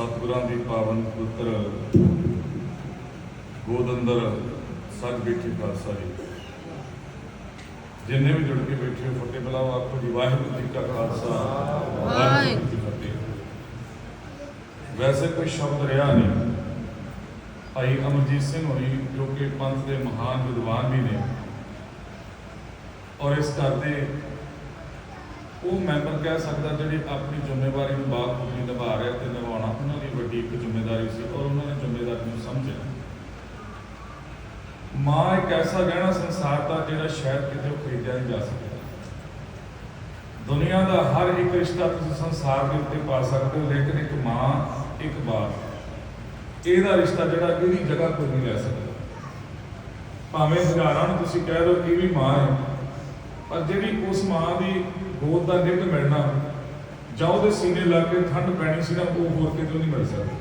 ਸਤਿਗੁਰਾਂ ਦੀ ਪਾਵਨ ਪੁੱਤਰ, ਗੋਦੰਦਰ ਸੱਜ ਬੈਠੇ ਖਾਲਸਾ ਜੀ। ਜਿੰਨੇ ਵੀ ਜੁੜ ਕੇ ਬੈਠੇ ਹੋ, ਫਤਿਹ ਬੁਲਾਓ, ਆਖੋ ਜੀ, ਵਾਹਿਗੁਰੂ ਜੀ ਕਾ ਖਾਲਸਾ, ਵਾਹਿਗੁਰੂ ਜੀ ਕੀ ਫਤਿਹ। ਵੈਸੇ ਕੋਈ ਸ਼ਬਦ ਰਿਹਾ ਨਹੀਂ। ਭਾਈ ਅਮਰਜੀਤ ਸਿੰਘ ਹੋਣੀ, ਜੋ ਕਿ ਪੰਥ ਦੇ ਮਹਾਨ ਵਿਦਵਾਨ ਵੀ ਨੇ। ਔਰ ਇਸ ਘਰ ਦੇ ਉਹ ਮੈਂਬਰ ਕਹਿ ਸਕਦਾ ਜਿਹੜੇ ਆਪਣੀ ਜ਼ਿੰਮੇਵਾਰੀ ਨੂੰ ਬਾਖੂਬੀ ਨਿਭਾ ਰਿਹਾ ਤੇ ਨਿਭਾਉਣਾ ਉਹਨਾਂ ਦੀ ਵੱਡੀ ਇੱਕ ਜ਼ਿੰਮੇਵਾਰੀ ਸੀ ਔਰ ਉਹਨਾਂ ਨੇ ਜ਼ਿੰਮੇਵਾਰੀ ਨੂੰ ਸਮਝਿਆ। ਮਾਂ ਇੱਕ ਐਸਾ ਗਹਿਣਾ ਸੰਸਾਰ ਦਾ ਜਿਹੜਾ ਸ਼ਾਇਦ ਕਿਤੇ ਖਰੀਦਿਆ ਨਹੀਂ ਜਾ ਸਕਦਾ ਦੁਨੀਆ ਦਾ ਹਰ ਇੱਕ ਰਿਸ਼ਤਾ ਤੁਸੀਂ ਸੰਸਾਰ ਦੇ ਉੱਤੇ ਪਾ ਸਕਦੇ ਹੋ, ਲੇਕਿਨ ਇੱਕ ਮਾਂ, ਇੱਕ ਬਾਪ, ਇਹਦਾ ਰਿਸ਼ਤਾ ਜਿਹੜਾ ਇਹਦੀ ਜਗ੍ਹਾ ਕੋਈ ਨਹੀਂ ਲੈ ਸਕਦਾ। ਭਾਵੇਂ ਹਜ਼ਾਰਾਂ ਨੂੰ ਤੁਸੀਂ ਕਹਿ ਲਓ ਕਿ ਵੀ ਮਾਂ ਹੈ। ਪਰ ਜਿਹੜੀ ਉਸ ਮਾਂ ਦੀ ਗੋਦ ਦਾ ਨਿੱਘ ਮਿਲਣਾ ਜਾਂ ਉਹਦੇ ਸੀਨੇ ਲਾ ਕੇ ਠੰਡ ਪੈਣੀ ਸੀ ਨਾ, ਉਹ ਹੋਰ ਕਿਤੇ ਨਹੀਂ ਮਿਲ ਸਕਦੀ।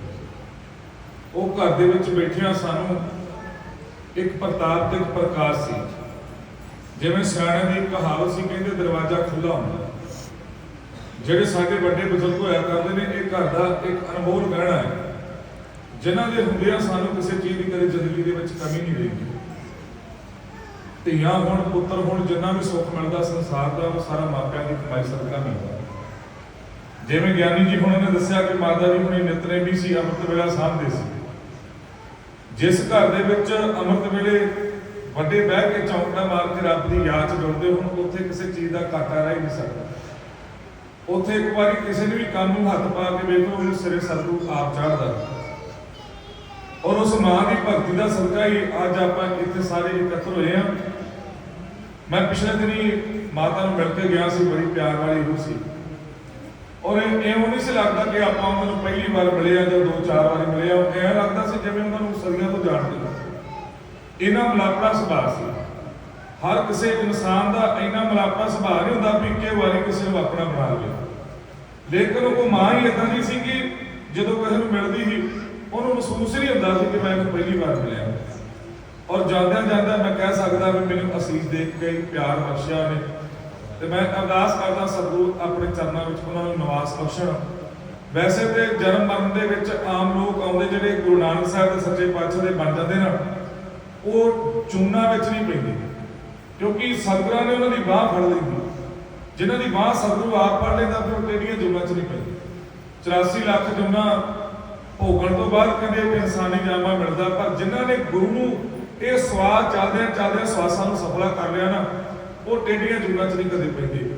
ਉਹ ਘਰ ਦੇ ਵਿੱਚ ਬੈਠਿਆਂ ਸਾਨੂੰ ਇੱਕ ਪ੍ਰਤਾਪ ਤੇ ਇੱਕ ਪ੍ਰਕਾਸ਼ ਸੀ। ਜਿਵੇਂ ਸਿਆਣਿਆਂ ਦੀ ਕਹਾਵਤ ਸੀ, ਕਹਿੰਦੇ ਦਰਵਾਜ਼ਾ ਖੁੱਲਾ ਹੁੰਦਾ। ਜਿਹੜੇ ਸਾਡੇ ਵੱਡੇ ਬਜ਼ੁਰਗ ਹੋਇਆ ਕਰਦੇ ਨੇ, ਇਹ ਘਰ ਦਾ ਇੱਕ ਅਨਮੋਲ ਗਹਿਣਾ ਹੈ, ਜਿਨ੍ਹਾਂ ਦੇ ਹੁੰਦਿਆਂ ਸਾਨੂੰ ਕਿਸੇ ਚੀਜ਼ ਦੀ ਕਦੇ ਜ਼ਿੰਦਗੀ ਦੇ ਵਿੱਚ ਕਮੀ ਨਹੀਂ ਰਹੀ। ਧੀਆਂ ਹੁਣ, ਪੁੱਤਰ ਹੁਣ, ਜਿੰਨਾ ਵੀ ਸੁੱਖ ਮਿਲਦਾ ਸੰਸਾਰ ਦਾ, ਉਹ ਸਾਰਾ ਮਾਪਿਆਂ ਦੀ ਕਮਾਈ ਸਦਕਾ ਮਿਲਦਾ। ਜਿਵੇਂ ਗਿਆਨੀ ਜੀ ਹੁਣਾਂ ਨੇ ਦੱਸਿਆ ਕਿ ਮਾਤਾ ਜੀ ਹੁਣੀ ਨਿਤਨੇ ਵੀ ਸੀ, ਅੰਮ੍ਰਿਤ ਵੇਲਾ ਸਾਂਭਦੇ ਸੀ। ਜਿਸ ਘਰ ਦੇ ਵਿੱਚ ਅੰਮ੍ਰਿਤ ਵੇਲੇ ਵੱਡੇ ਬਹਿ ਕੇ ਚੌਂਕੜਾ ਮਾਰ ਕੇ ਰੱਬ ਦੀ ਯਾਦ ਚ ਜੁੜਦੇ ਹੁਣ, ਉੱਥੇ ਕਿਸੇ ਚੀਜ਼ ਦਾ ਘਾਟਾ ਰਹਿ ਨਹੀਂ ਸਕਦਾ। ਉੱਥੇ ਇੱਕ ਵਾਰੀ ਕਿਸੇ ਨੇ ਵੀ ਕੰਮ ਨੂੰ ਹੱਥ ਪਾ ਕੇ ਵੇਖੋ ਉਹ ਸਿਰੇ ਸਤੂ ਆਪ ਚੜ੍ਹਦਾ। ਉਸ ਮਾਂ ਦੀ ਭਗਤੀ ਦਾ ਸਦਕਾ ਹੀ ਅੱਜ ਆਪਾਂ ਇੱਥੇ ਸਾਰੇ ਇਕੱਤਰ ਹੋਏ ਆ ਮੈਂ ਪਿਛਲੇ ਦਿਨੀ ਮਾਤਾ ਨੂੰ ਮਿਲ ਕੇ ਗਿਆ ਸੀ, ਬੜੀ ਪਿਆਰ ਵਾਲੀ ਰੂਹ ਸੀ। ਔਰ ਇਹ ਉਹ ਨਹੀਂ ਸੀ ਲੱਗਦਾ ਕਿ ਆਪਾਂ ਉਹਨਾਂ ਨੂੰ ਪਹਿਲੀ ਵਾਰ ਮਿਲੇ ਆ ਜਾਂ ਦੋ ਚਾਰ ਵਾਰੀ ਮਿਲੇ ਆ। ਇਹ ਲੱਗਦਾ ਸੀ ਜਿਵੇਂ ਉਹਨਾਂ ਨੂੰ ਸਦੀਆਂ ਤੋਂ ਜਾਣਦੇ ਹਾਂ ਇਹਨਾਂ ਮਲਾਪੜਾ ਸੁਭਾਅ ਸੀ। ਹਰ ਕਿਸੇ ਇਨਸਾਨ ਦਾ ਇੰਨਾ ਮਲਾਪੜਾ ਸੁਭਾਅ ਨਹੀਂ ਹੁੰਦਾ ਵੀ ਇੱਕੇ ਵਾਰੀ ਕਿਸੇ ਨੂੰ ਆਪਣਾ ਬਣਾ ਲਵੇ ਲੇਕਿਨ ਉਹ ਮਾਂ ਹੀ ਇਦਾਂ ਦੀ ਸੀ ਕਿ ਜਦੋਂ ਕਿਸੇ ਨੂੰ ਮਿਲਦੀ ਸੀ ਉਹਨੂੰ ਮਹਿਸੂਸ ਨਹੀਂ ਹੁੰਦਾ ਸੀ ਕਿ ਮੈਂ ਇੱਕ ਪਹਿਲੀ ਵਾਰ ਮਿਲਿਆ। ਔਰ ਜਾਂਦਿਆਂ ਜਾਂਦਿਆਂ ਮੈਂ ਕਹਿ ਸਕਦਾ ਵੀ ਮੈਨੂੰ ਅਸੀਸ ਦੇਖ ਕੇ ਪਿਆਰ ਬਖਸ਼ਿਆ ਨੇ ਤੇ ਮੈਂ ਅਰਦਾਸ ਕਰਦਾ ਸਤਿਗੁਰੂ ਆਪਣੇ ਚਰਨਾਂ ਵਿੱਚ ਉਹਨਾਂ ਨੂੰ ਨਿਵਾਸ ਬਖਸ਼ਣ। ਵੈਸੇ ਤੇ ਜਨਮ ਮਰਨ ਦੇ ਵਿੱਚ ਆਮ ਲੋਕ ਆਉਂਦੇ ਜਿਹੜੇ ਗੁਰੂ ਨਾਨਕ ਸਾਹਿਬ ਦੇ ਸੱਚੇ ਪਾਤਸ਼ਾਹ ਦੇ ਬਣ ਜਾਂਦੇ ਨਾ, ਉਹ ਚੂਨਾ ਵਿੱਚ ਨਹੀਂ ਪੈਂਦੇ। ਕਿਉਂਕਿ ਸਤਿਗੁਰਾਂ ਨੇ ਉਹਨਾਂ ਦੀ ਬਾਹ ਫੜ ਲਈ ਜਿਨ੍ਹਾਂ ਦੀ ਬਾਹ ਸਤਿਗੁਰੂ ਆਪ ਫੜ ਲੈਂਦਾ, ਫਿਰ ਉਹ ਟੇਡੀਆਂ ਜੁਗਾਂ 'ਚ ਨਹੀਂ ਪੈਂਦੇ। 84 ਲੱਖ ਜੁਗਾਂ ਭੋਗਣ ਤੋਂ ਬਾਅਦ ਕਦੇ ਇੱਕ ਇਨਸਾਨੀ ਜਾਮਾ ਮਿਲਦਾ, ਪਰ ਜਿਨ੍ਹਾਂ ਨੇ ਗੁਰੂ ਨੂੰ ਇਹ ਸਵਾਦ ਚੱਲਦੇ ਚੱਲਦੇ ਸਵਾਸਾਂ ਨੂੰ ਸਫਲਾ ਕਰ ਲਿਆ ਨਾ, ਉਹ ਟੇਡੀਆਂ ਜੁਗਾਂ 'ਚ ਨਹੀਂ ਕਦੇ ਪੈਂਦੇ।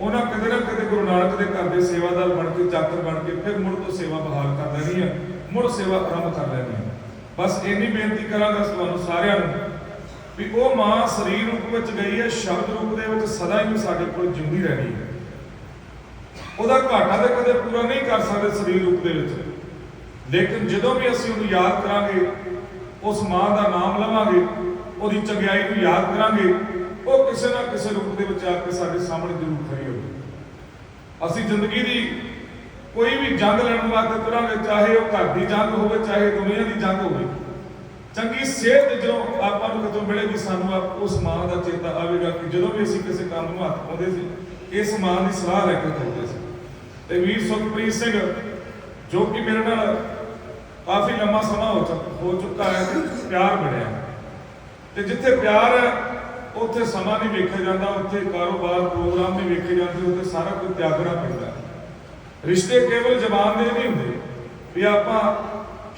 ਉਹਨਾਂ ਕਦੇ ਨਾ ਕਦੇ ਗੁਰੂ ਨਾਨਕ ਦੇ ਘਰ ਦੇ ਸੇਵਾਦਾਰ ਬਣ ਕੇ, ਚਾਕਰ ਬਣ ਕੇ, ਫਿਰ ਮੁੜ ਤੋਂ ਸੇਵਾ ਬਹਾਲ ਕਰ ਲੈਣੀ ਹੈ ਮੁੜ ਸੇਵਾ ਆਰੰਭ ਕਰ ਲੈਣੀ ਹੈ ਬਸ ਇੰਨੀ ਬੇਨਤੀ ਕਰਾਂਗਾ ਤੁਹਾਨੂੰ ਸਾਰਿਆਂ ਨੂੰ ਵੀ ਉਹ ਮਾਂ ਸਰੀਰ ਰੂਪ ਵਿੱਚ ਗਈ ਹੈ, ਸ਼ਬਦ ਰੂਪ ਦੇ ਵਿੱਚ ਸਦਾ ਹੀ ਸਾਡੇ ਕੋਲ ਜਿਉਂਦੀ ਰਹਿਣੀ ਹੈ। ਉਹਦਾ ਘਾਟਾ ਤੇ ਕਦੇ ਪੂਰਾ ਨਹੀਂ ਕਰ ਸਕਦੇ ਸਰੀਰ ਰੂਪ ਦੇ ਵਿੱਚ। ਲੇਕਿਨ ਜਦੋਂ ਵੀ ਅਸੀਂ ਉਹਨੂੰ ਯਾਦ ਕਰਾਂਗੇ, ਉਸ ਮਾਂ ਦਾ ਨਾਮ ਲਵਾਂਗੇ, ਉਹਦੀ ਚੰਗਿਆਈ ਨੂੰ ਯਾਦ ਕਰਾਂਗੇ, ਉਹ ਕਿਸੇ ਨਾ ਕਿਸੇ ਰੂਪ ਦੇ ਵਿੱਚ ਆ ਕੇ ਸਾਡੇ ਸਾਹਮਣੇ ਜ਼ਰੂਰ ਖੜੀ ਹੋਵੇ। ਅਸੀਂ ਜ਼ਿੰਦਗੀ ਦੀ ਕੋਈ ਵੀ ਜੰਗ ਲੜਨ ਵਾਸਤੇ ਤੁਰਾਂਗੇ, ਚਾਹੇ ਉਹ ਘਰ ਦੀ ਜੰਗ ਹੋਵੇ, ਚਾਹੇ ਦੁਨੀਆ ਦੀ ਜੰਗ ਹੋਵੇ, ਚੰਗੀ ਸਿਹਤ ਜਦੋਂ ਆਪਾਂ ਨੂੰ ਕਦੋਂ ਮਿਲੇਗੀ, ਸਾਨੂੰ ਆਪ- ਉਸ ਮਾਂ ਦਾ ਚੇਤਾ ਆਵੇਗਾ ਕਿ ਜਦੋਂ ਵੀ ਅਸੀਂ ਕਿਸੇ ਕੰਮ ਨੂੰ ਹੱਥ ਪਾਉਂਦੇ ਸੀ, ਇਸ ਮਾਂ ਦੀ ਸਲਾਹ ਲੈ ਕੇ ਕਰਦੇ ਸੀ। ਤੇ ਵੀਰ ਸੁਖਪ੍ਰੀਤ ਸਿੰਘ, ਜੋ ਕਿ ਮੇਰੇ ਨਾਲ ਕਾਫੀ ਲੰਮਾ ਸਮਾਂ ਹੋ ਚੁੱਕ ਹੋ ਚੁੱਕਾ ਹੈ ਤੇ ਪਿਆਰ ਬਣਿਆ ਤੇ ਜਿੱਥੇ ਪਿਆਰ ਹੈ, ਉੱਥੇ ਸਮਾਂ ਨਹੀਂ ਵੇਖਿਆ ਜਾਂਦਾ, ਉੱਥੇ ਕਾਰੋਬਾਰ, ਪ੍ਰੋਗਰਾਮ ਨਹੀਂ ਵੇਖੇ ਜਾਂਦੇ, ਉੱਥੇ ਸਾਰਾ ਕੁਝ ਤਿਆਗਣਾ ਪੈਂਦਾ ਰਿਸ਼ਤੇ ਕੇਵਲ ਜ਼ਬਾਨ ਦੇ ਨਹੀਂ ਹੁੰਦੇ, ਵੀ ਆਪਾਂ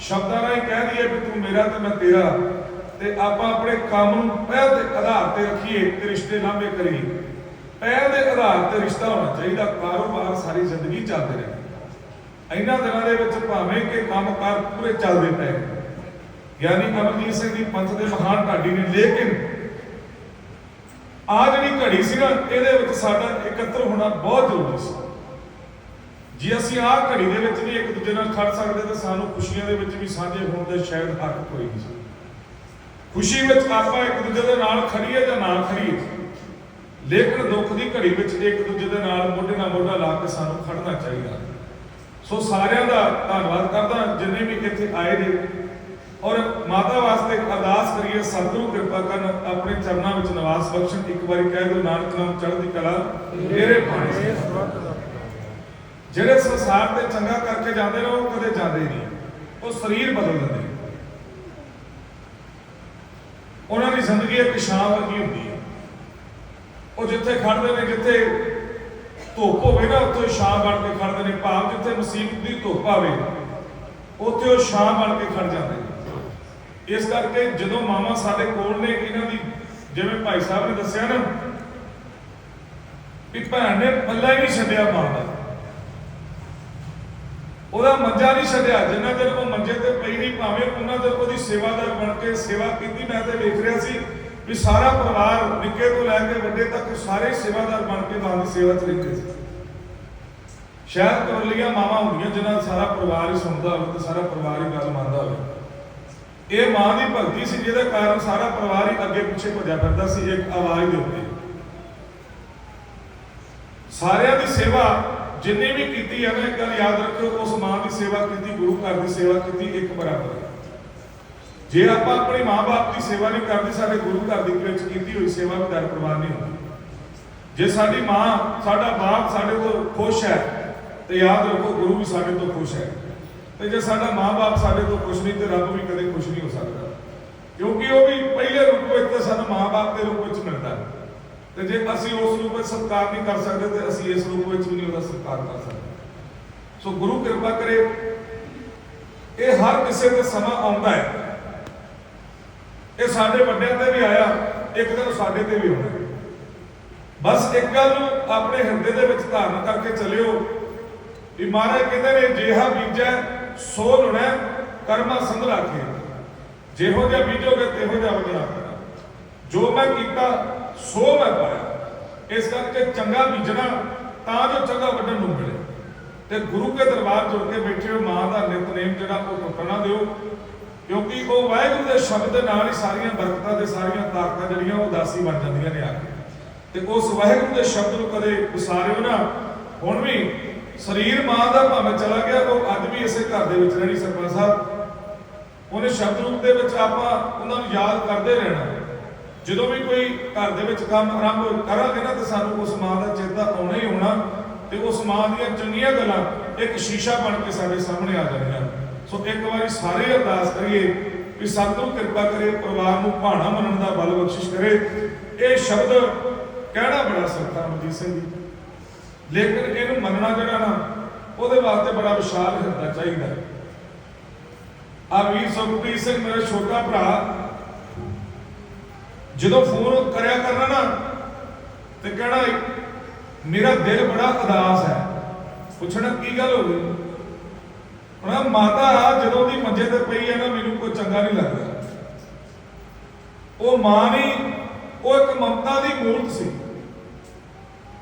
ਸ਼ਬਦਾਂ ਰਾਹੀਂ ਕਹਿ ਦਈਏ ਵੀ ਤੂੰ ਮੇਰਾ ਤੇ ਮੈਂ ਤੇਰਾ, ਤੇ ਆਪਾਂ ਆਪਣੇ ਕੰਮ ਨੂੰ ਪਹਿਲ ਦੇ ਆਧਾਰ ਤੇ ਰੱਖੀਏ ਤੇ ਰਿਸ਼ਤੇ ਲਾਂਭੇ ਕਰੀਏ। ਪਹਿਲ ਦੇ ਆਧਾਰ ਤੇ ਰਿਸ਼ਤਾ ਹੋਣਾ ਚਾਹੀਦਾ, ਕਾਰੋਬਾਰ ਸਾਰੀ ਜ਼ਿੰਦਗੀ ਚੱਲਦੇ ਰਹੇ। ਇਹਨਾਂ ਦਿਨਾਂ ਦੇ ਵਿੱਚ ਭਾਵੇਂ ਕਿ ਕੰਮਕਾਰ ਪੂਰੇ ਚੱਲਦੇ ਪਏ। ਯਾਨੀ ਅਮਰਜੀਤ ਸਿੰਘ ਦੀ ਪੰਥ ਦੇ ਮਹਾਨ ਢਾਡੀ ਨੇ, ਲੇਕਿਨ ਆ ਜਿਹੜੀ ਘੜੀ ਸੀ ਨਾ, ਇਹਦੇ ਵਿੱਚ ਸਾਡਾ ਇਕੱਤਰ ਹੋਣਾ ਬਹੁਤ ਜ਼ਰੂਰੀ ਸੀ। ਜੇ ਅਸੀਂ ਆਹ ਘੜੀ ਦੇ ਵਿੱਚ ਵੀ ਇੱਕ ਦੂਜੇ ਨਾਲ ਖੜ ਸਕਦੇ ਤਾਂ ਸਾਨੂੰ ਖੁਸ਼ੀਆਂ ਦੇ ਵਿੱਚ ਵੀ ਸਾਂਝੇ ਹੋਣ ਦੇ ਸ਼ਾਇਦ ਹੱਕ ਕੋਈ ਨਹੀਂ ਸੀ। ਖੁਸ਼ੀ ਵਿੱਚ ਆਪਾਂ ਇੱਕ ਦੂਜੇ ਦੇ ਨਾਲ ਖੜੀਏ ਜਾਂ ਨਾ ਖੜੀਏ। ਲੇਕਿਨ ਦੁੱਖ ਦੀ ਘੜੀ ਵਿੱਚ ਇੱਕ ਦੂਜੇ ਦੇ ਨਾਲ ਮੋਢੇ ਨਾਲ ਮੋਢਾ ਲਾ ਕੇ ਸਾਨੂੰ ਖੜਨਾ ਚਾਹੀਦਾ। ਸੋ ਸਾਰਿਆਂ ਦਾ ਧੰਨਵਾਦ ਕਰਦਾ, ਜਿੰਨੇ ਵੀ ਇੱਥੇ ਆਏ ਨੇ। ਔਰ ਮਾਤਾ ਵਾਸਤੇ ਅਰਦਾਸ ਕਰੀਏ, ਸਤਿਗੁਰੂ ਕਿਰਪਾ ਕਰਨ ਆਪਣੇ ਚਰਨਾਂ ਵਿੱਚ ਨਿਵਾਸ ਬਖਸ਼ਣ। ਇੱਕ ਵਾਰੀ ਕਹਿ ਦੋ ਨਾਨਕ ਨਾਮ ਚੜ੍ਹਦੀ ਕਲਾ, ਮੇਰੇ ਪਾਣੀ ਜਿਹੜੇ ਸੰਸਾਰ ਤੇ ਚੰਗਾ ਕਰਕੇ ਜਾਂਦੇ ਨੇ, ਉਹ ਕਦੇ ਜਾਂਦੇ ਨਹੀਂ। ਉਹ ਸਰੀਰ ਬਦਲ ਦਿੰਦੇ ਉਹਨਾਂ ਦੀ ਜ਼ਿੰਦਗੀ ਇੱਕ ਛਾਂ ਵਰਗੀ ਹੁੰਦੀ ਹੈ। ਉਹ ਜਿੱਥੇ ਖੜਦੇ ਨੇ, ਜਿੱਥੇ ਧੁੱਪ ਹੋਵੇ ਨਾ, ਉੱਥੇ ਛਾਂ ਬਣ ਕੇ ਖੜਦੇ ਨੇ। ਭਾਵ ਜਿੱਥੇ ਮੁਸੀਬਤ ਦੀ ਧੁੱਪ ਆਵੇ ਉੱਥੇ ਉਹ ਛਾਂ ਬਣ ਕੇ ਖੜ ਜਾਂਦੇ ਨੇ। ਇਸ ਕਰਕੇ ਜਦੋਂ ਮਾਮਾ ਸਾਡੇ ਕੋਲ ਨੇ, ਇਹਨਾਂ ਦੀ, ਜਿਵੇਂ ਭਾਈ ਸਾਹਿਬ ਨੇ ਦੱਸਿਆ ਨਾ, ਵੀ ਭੈਣ ਨੇ ਪੱਲਾ ਹੀ ਨਹੀਂ ਛੱਡਿਆ ਮਾਂ ਦਾ। ਉਹਦਾ ਮੰਜਾ ਨਹੀਂ ਛੱਡਿਆ, ਜਿੰਨਾ ਚਿਰ ਉਹ ਮੰਜੇ ਤੇ ਪਈ ਨਹੀਂ, ਭਾਵੇਂ ਉਹਨਾਂ ਚਿਰ ਉਹਦੀ ਸੇਵਾਦਾਰ ਬਣ ਕੇ ਸੇਵਾ ਕੀਤੀ, ਮੈਂ ਤੇ ਵੇਖ ਰਿਹਾ ਸੀ ਵੀ ਸਾਰਾ ਪਰਿਵਾਰ ਨਿੱਕੇ ਤੋਂ ਲੈ ਕੇ ਵੱਡੇ ਤੱਕ ਸਾਰੇ ਸੇਵਾਦਾਰ ਬਣ ਕੇ ਮਾਂ ਦੀ ਸੇਵਾ 'ਚ ਰਹਿੰਦੇ ਸੀ। ਸ਼ਾਇਦ ਕਰਲੀਆਂ ਮਾਵਾਂ ਹੁੰਦੀਆਂ ਜਿਨ੍ਹਾਂ ਦਾ ਸਾਰਾ ਪਰਿਵਾਰ ਹੀ ਸੁਣਦਾ ਹੋਵੇ ਤੇ ਸਾਰਾ ਪਰਿਵਾਰ ਹੀ ਗੱਲ ਮੰਨਦਾ ਹੋਵੇ। ਇਹ ਮਾਂ ਦੀ ਭਗਤੀ ਸੀ ਜਿਹਦੇ ਕਾਰਨ ਸਾਰਾ ਪਰਿਵਾਰ ਹੀ ਅੱਗੇ ਪਿੱਛੇ ਭੱਜਿਆ ਫਿਰਦਾ ਸੀ, ਇੱਕ ਆਵਾਜ਼ ਦੇ ਉੱਤੇ। ਸਾਰਿਆਂ ਦੀ ਸੇਵਾ ਜਿੰਨੀ ਵੀ ਕੀਤੀ ਹੈ ਨਾ, ਇੱਕ ਗੱਲ ਯਾਦ ਰੱਖਿਓ, ਉਸ ਮਾਂ ਦੀ ਸੇਵਾ ਕੀਤੀ, ਗੁਰੂ ਘਰ ਦੀ ਸੇਵਾ ਕੀਤੀ, ਇੱਕ ਬਰਾਬਰ। ਹੈ ਜੇ ਆਪਾਂ ਆਪਣੇ ਮਾਂ-ਬਾਪ ਦੀ ਸੇਵਾ ਨਹੀਂ ਕਰਦੇ, ਸਾਡੇ ਗੁਰੂ ਘਰ ਦੀ ਵਿੱਚ ਕੀਤੀ ਹੋਈ ਸੇਵਾ ਵੀ ਦਰ ਪ੍ਰਵਾਨ ਨਹੀਂ ਹੁੰਦੀ। ਜੇ ਸਾਡੀ ਮਾਂ, ਸਾਡਾ ਬਾਪ ਸਾਡੇ ਤੋਂ ਖੁਸ਼ ਹੈ, ਤੇ ਯਾਦ ਰੱਖੋ, ਗੁਰੂ ਵੀ ਸਾਡੇ ਤੋਂ ਖੁਸ਼ ਹੈ। ਤੇ ਜੇ ਸਾਡਾ ਮਾਂ-ਬਾਪ ਸਾਡੇ ਤੋਂ ਖੁਸ਼ ਨਹੀਂ, ਤੇ ਰੱਬ ਵੀ ਕਦੇ ਖੁਸ਼ ਨਹੀਂ ਹੋ ਸਕਦਾ। ਕਿਉਂਕਿ ਉਹ ਵੀ ਪਹਿਲੇ ਰੂਪ ਵਿੱਚ ਤਾਂ ਸਾਨੂੰ ਮਾਂ-ਬਾਪ ਦੇ ਰੂਪ ਵਿੱਚ ਮਿਲਦਾ ਹੈ। ਤੇ ਜੇ ਅਸੀਂ ਉਸ ਰੂਪ ਵਿੱਚ ਸਤਿਕਾਰ ਨਹੀਂ ਕਰ ਸਕਦੇ, ਤੇ ਅਸੀਂ ਇਸ ਰੂਪ ਵਿੱਚ ਵੀ ਨਹੀਂ ਉਹਦਾ ਸਤਿਕਾਰ ਕਰ ਸਕਦੇ। ਸੋ ਗੁਰੂ ਕਿਰਪਾ ਕਰੇ, ਇਹ ਹਰ ਕਿਸੇ ਤੇ ਸਮਾਂ ਆਉਂਦਾ ਹੈ। ਇਹ ਸਾਡੇ ਵੱਡਿਆਂ ਤੇ ਵੀ ਆਇਆ, ਇੱਕ ਦਿਨ ਸਾਡੇ ਤੇ ਵੀ ਹੋਣਾ। ਬਸ ਇੱਕ ਗੱਲ ਆਪਣੇ ਹਿਰਦੇ ਦੇ ਵਿੱਚ ਧਾਰਨ ਕਰਕੇ ਚੱਲਿਓ ਵੀ ਮਹਾਰਾਜ ਕਹਿੰਦੇ ਨੇ, ਜਿਹਾ ਬੀਜੈ, ਸੋ ਲੁਣੈ, ਕਰਮਾ ਸੰਗ ਰਾਖੇ। ਜਿਹੋ ਜਿਹਾ ਬੀਜੋਗੇ, ਤਿਹੋ ਜਿਹਾ ਵਜਣਾ ਜੋ ਮੈਂ ਕੀਤਾ, ਸੋ ਮੈਂ ਪਾਇਆ। ਇਸ ਕਰਕੇ ਚੰਗਾ ਬੀਜਣਾ, ਤਾਂ ਜੋ ਚੰਗਾ ਵੱਢਣ ਨੂੰ ਮਿਲੇ। ਤੇ ਗੁਰੂ ਕੇ ਦਰਬਾਰ ਜੁੜ ਕੇ ਬੈਠੇ ਹੋ, ਮਾਂ ਦਾ ਨਿਤਨੇਮ ਜਿਹੜਾ ਉਹ ਟੁੱਟਣਾ ਦਿਓ। ਕਿਉਂਕਿ ਉਹ ਵਾਹਿਗੁਰੂ ਦੇ ਸ਼ਬਦ ਦੇ ਨਾਲ ਹੀ ਸਾਰੀਆਂ ਬਰਕਤਾਂ ਤੇ ਸਾਰੀਆਂ ਤਾਕਤਾਂ ਜਿਹੜੀਆਂ ਉਹ ਉਦਾਸੀ ਬਣ ਜਾਂਦੀਆਂ ਨੇ ਆ ਕੇ। ਤੇ ਉਸ ਵਾਹਿਗੁਰੂ ਦੇ ਸ਼ਬਦ ਨੂੰ ਕਦੇ ਵਿਸਾਰਿਓ ਨਾ। ਹੁਣ ਵੀ ਸਰੀਰ ਮਾਂ ਦਾ ਭਾਵੇਂ ਚਲਾ ਗਿਆ, ਉਹ ਅੱਜ ਵੀ ਇਸੇ ਘਰ ਦੇ ਵਿੱਚ ਰਹਿਣੀ ਸਰਪੰਚ ਸਾਹਿਬ। ਉਹਨੇ ਸ਼ਬਦ ਰੂਪ ਦੇ ਵਿੱਚ ਆਪਾਂ ਉਹਨਾਂ ਨੂੰ ਯਾਦ ਕਰਦੇ ਰਹਿਣਾ। ਜਦੋਂ ਵੀ ਕੋਈ ਘਰ ਦੇ ਵਿੱਚ ਕੰਮ ਆਰੰਭ ਕਰਾਂਗੇ ਨਾ, ਤੇ ਸਾਨੂੰ ਉਸ ਮਾਂ ਦਾ ਚੇਤਾ ਆਉਣਾ ਹੀ ਆਉਣਾ। ਤੇ ਉਸ ਮਾਂ ਦੀਆਂ ਚੰਗੀਆਂ ਗੱਲਾਂ ਇੱਕ ਸ਼ੀਸ਼ਾ ਬਣ ਕੇ ਸਾਡੇ ਸਾਹਮਣੇ ਆ ਜਾਣਗੀਆਂ ਸੋ ਇੱਕ ਵਾਰੀ ਸਾਰੇ ਅਰਦਾਸ ਕਰੀਏ ਕਿ ਸਤਿਗੁਰੂ ਕਿਰਪਾ ਕਰੇ, ਪਰਿਵਾਰ ਨੂੰ ਭਾਣਾ ਮੰਨਣ ਦਾ ਬਲ ਬਖਸ਼ਿਸ਼ ਕਰੇ। ਇਹ ਸ਼ਬਦ ਕਹਿਣਾ ਬੜਾ ਸੌਖਾ ਮਨਜੀਤ ਸਿੰਘ ਜੀ? ਲੇਕਿਨ ਇਹਨੂੰ ਮੰਨਣਾ ਜਿਹੜਾ ਨਾ, ਉਹਦੇ ਵਾਸਤੇ ਬੜਾ ਵਿਸ਼ਾਲ ਹਿਰਦਾ ਚਾਹੀਦਾ। ਆ ਵੀਰ ਸੁਖਪ੍ਰੀਤ ਸਿੰਘ ਮੇਰਾ ਛੋਟਾ ਭਰਾ, ਜਦੋਂ ਫੋਨ ਕਰਿਆ ਕਰਨਾ ਨਾ, ਤੇ ਕਹਿਣਾ, ਮੇਰਾ ਦਿਲ ਬੜਾ ਉਦਾਸ ਹੈ। ਪੁੱਛਣਾ, ਕੀ ਗੱਲ ਹੋ ਗਈ? ਉਹਨਾਂ ਮਾਤਾ ਜਦੋਂ ਦੀ ਮੰਜੇ ਤੇ ਪਈ ਹੈ ਨਾ, ਮੈਨੂੰ ਕੋਈ ਚੰਗਾ ਨਹੀਂ ਲੱਗਦਾ। ਉਹ ਮਾਂ ਨਹੀਂ, ਉਹ ਇੱਕ ਮਮਤਾ ਦੀ ਮੂਰਤ ਸੀ।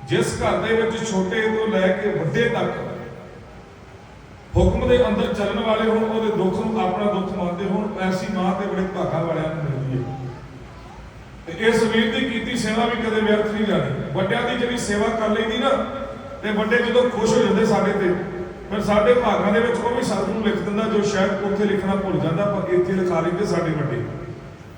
ਜਿਸ ਘਰ ਦੇ ਵਿੱਚ ਛੋਟੇ ਤੋਂ ਲੈ ਕੇ ਵੱਡੇ ਤੱਕ ਹੁਕਮ ਦੇ ਅੰਦਰ ਚੱਲਣ ਵਾਲੇ ਹੋਣ, ਉਹਦੇ ਦੁੱਖ ਨੂੰ ਆਪਣਾ ਦੁੱਖ ਮੰਨਦੇ ਹੋਣ, ਐਸੀ ਮਾਂ ਤੇ ਬੜੇ ਭਾਗਾ ਵਾਲਿਆਂ ਨੂੰ ਮਿਲਦੀ ਹੈ। ਤੇ ਇਸ ਵੀਰ ਦੀ ਕੀਤੀ ਸੇਵਾ ਵੀ ਕਦੇ ਵਿਅਰਥ ਨਹੀਂ ਜਾਣੀ। ਵੱਡਿਆਂ ਦੀ ਜਿਹੜੀ ਸੇਵਾ ਕਰ ਲਈਦੀ ਨਾ, ਤੇ ਵੱਡੇ ਜਦੋਂ ਖੁਸ਼ ਹੋ ਜਾਂਦੇ ਸਾਡੇ ਤੇ ਫਿਰ ਸਾਡੇ ਭਾਗਾਂ ਦੇ ਵਿੱਚ ਉਹ ਵੀ ਸਤਿਗੁਰੂ ਨੂੰ ਲਿਖ ਦਿੰਦਾ, ਜੋ ਸ਼ਾਇਦ ਉੱਥੇ ਲਿਖਣਾ ਭੁੱਲ ਜਾਂਦਾ ਪਰ ਇੱਥੇ ਲਿਖਾ ਲੈਂਦੇ ਸਾਡੇ ਵੱਡੇ।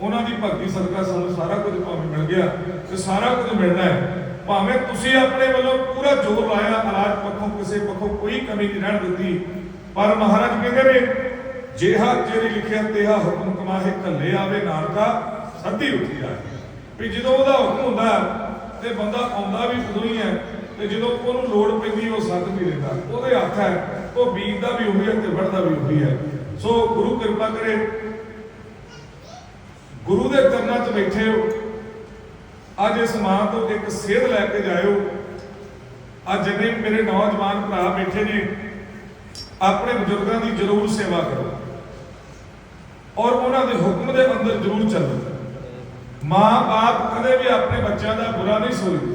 ਉਹਨਾਂ ਦੀ ਭਗਤੀ ਸਦਕਾ ਸਾਨੂੰ ਸਾਰਾ ਕੁਝ ਭਾਵੇਂ ਮਿਲ ਗਿਆ ਤੇ ਸਾਰਾ ਕੁਝ ਮਿਲਣਾ ਹੈ। ਭਾਵੇਂ ਤੁਸੀਂ ਆਪਣੇ ਵੱਲੋਂ ਪੂਰਾ ਜ਼ੋਰ ਲਾਇਆ ਇਲਾਜ ਪੱਖੋਂ, ਕਿਸੇ ਪੱਖੋਂ ਕੋਈ ਕਮੀ ਨਹੀਂ ਰਹਿਣ ਦਿੱਤੀ, ਪਰ ਮਹਾਰਾਜ ਕਹਿੰਦੇ ਨੇ ਜਿਹਾ ਜਿਹੜੀ ਲਿਖਿਆ ਤੇਹਾ ਹੁਕਮ ਕਮਾਹੇ ਕੱਲੇ ਆਵੇ ਨਾਨਕਾ, ਸੱਦੀ ਉੱਠੀ ਆਏ ਵੀ ਜਦੋਂ ਉਹਦਾ ਹੁਕਮ ਹੁੰਦਾ ਤੇ ਬੰਦਾ ਆਉਂਦਾ ਵੀ ਉਦੋਂ ਹੀ ਹੈ ਤੇ ਜਦੋਂ ਉਹਨੂੰ ਲੋੜ ਪੈਂਦੀ ਉਹ ਸੱਦ ਵੀ ਲੈਂਦਾ। ਉਹਦੇ ਹੱਥ ਹੈ, ਉਹ ਬੀਜ ਦਾ ਵੀ ਉਹੀ ਹੈ ਤੇ ਵੜਦਾ ਵੀ ਉਹੀ ਹੈ। ਸੋ ਗੁਰੂ ਕਿਰਪਾ ਕਰੇ। ਗੁਰੂ ਦੇ ਚਰਨਾਂ 'ਚ ਬੈਠੇ ਹੋ। ਅੱਜ ਇਸ ਮਾਂ ਤੋਂ ਇੱਕ ਸੇਧ ਲੈ ਕੇ ਜਾਇਓ। ਅੱਜ ਜਿੰਨੇ ਮੇਰੇ ਨੌਜਵਾਨ ਭਰਾ ਬੈਠੇ ਨੇ, ਆਪਣੇ ਬਜ਼ੁਰਗਾਂ ਦੀ ਜ਼ਰੂਰ ਸੇਵਾ ਕਰੋ। ਔਰ ਉਹਨਾਂ ਦੇ ਹੁਕਮ ਦੇ ਅੰਦਰ ਜ਼ਰੂਰ ਚੱਲੋ। ਮਾਂ ਬਾਪ ਕਦੇ ਵੀ ਆਪਣੇ ਬੱਚਿਆਂ ਦਾ ਬੁਰਾ ਨਹੀਂ ਸੋਚਦੇ।